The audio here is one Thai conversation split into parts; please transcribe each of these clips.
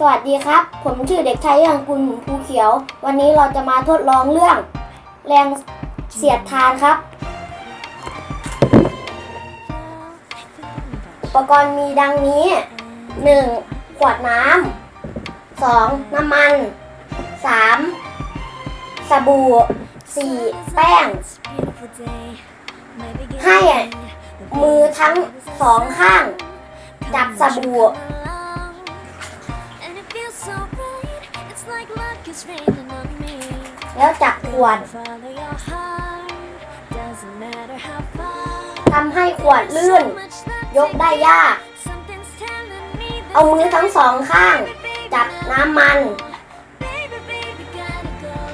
สวัสดีครับ ผมชื่อเด็กชายยังกุลหมุนภูเขียว วันนี้เราจะมาทดลองเรื่อง แรงเสียดทานครับ อุปกรณ์มีดังนี้ 1. ขวดน้ำ 2. น้ำมัน 3. สบู่ 4. แป้ง ให้มือทั้งสองข้าง จับสบู่ แล้วจับขวดทำให้ขวดลื่น ยกได้ยาก เอามือทั้งสองข้าง จับน้ำมัน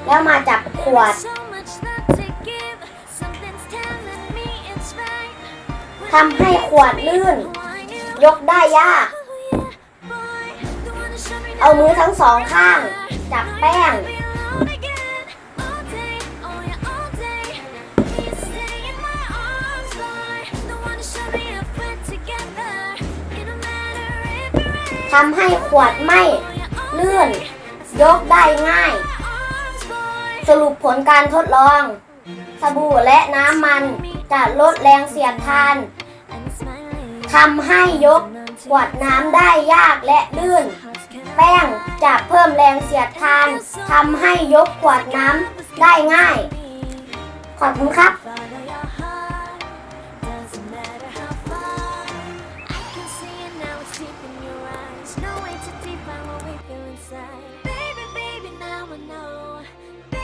แล้วมาจับขวดทำให้ขวดลื่น ยกได้ยาก เอามือทั้งสองข้าง จับ แป้ง ทำให้ขวดไม่เลื่อน ยกได้ง่าย สรุปผลการทดลอง สบู่และน้ำมันจะลดแรงเสียดทานทำให้ยก ขวดน้ำได้ยากและลื่น แป้งจะเพิ่มแรงเสียดทานทำให้ยกขวดน้ำได้ง่าย ขอบคุณครับ